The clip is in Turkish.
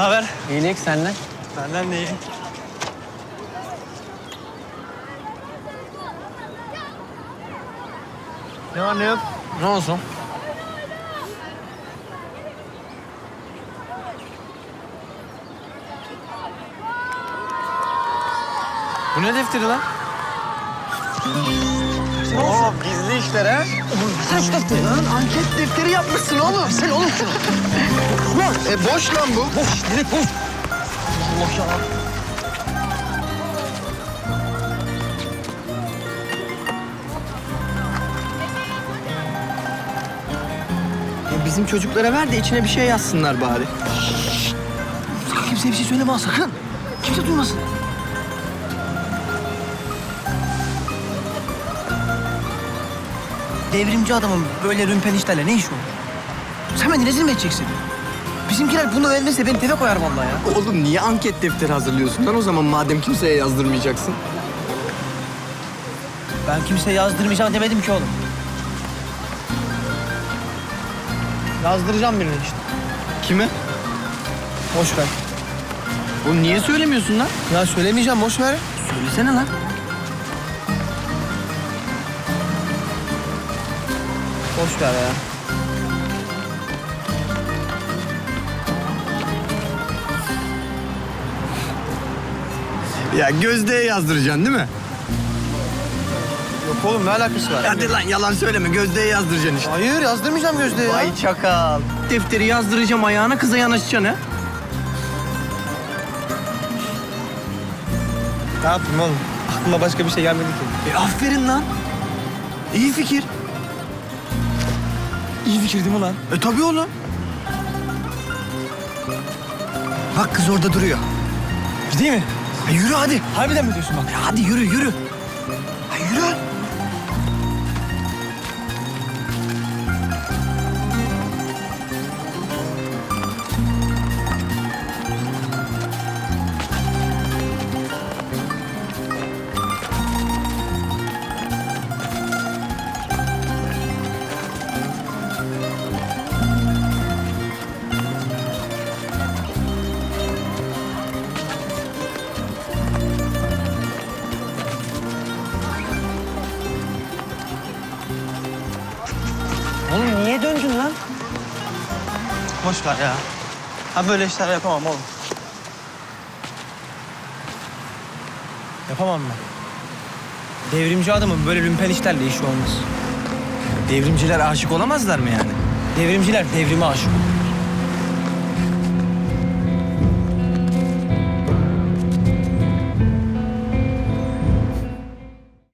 Ne haber? İyilik senden. Benden de iyi. Ne var ne yok? Ne olsun? Bu ne defteri lan? Oo, gizli işler ha. Kaç defteri lan? Anket defteri yapmışsın oğlum. Sen oğlum şunu. E boş lan bu. Boş, direkt boş. Allah ya. Bizim çocuklara ver de içine bir şey yazsınlar bari. Kimseye bir şey söyleme ha sakın. Kimse duymasın. Devrimci adamın böyle rümpen işlerle ne işi olur? Sen beni rezil mi edeceksin? Bizimkiler bunu öğrenirse beni teve koyar vallahi ya. Oğlum niye anket defteri hazırlıyorsun lan o zaman madem kimseye yazdırmayacaksın? Ben kimseye yazdırmayacağım demedim ki oğlum. Yazdıracağım birini işte. Kime? Boş ver. Oğlum niye söylemiyorsun lan? Ya söylemeyeceğim boş ver. Söylesene lan. Boş ver ya. Ya Gözde'ye yazdıracaksın değil mi? Yok oğlum ne alakası var? Hadi lan yalan söyleme Gözde'ye yazdıracaksın işte. Hayır yazdırmayacağım Gözde ya. Vay çakal. Defteri yazdıracağım ayağına kıza yanaşacaksın ha. Ne yapayım oğlum? Aklıma başka bir şey gelmedi ki. E aferin lan. İyi fikir. İyi fikir değil mi lan? E tabii oğlum. Bak kız orada duruyor. Gideyim mi? E yürü hadi. Harbiden mi diyorsun bak? E hadi yürü yürü. Ha yürü. Oğlum niye döndün lan? Boş ver ya. Ha böyle işler yapamam oğlum. Yapamam ben. Devrimci adamın böyle lümpen işlerle işi olmaz. Devrimciler aşık olamazlar mı yani? Devrimciler devrime aşık.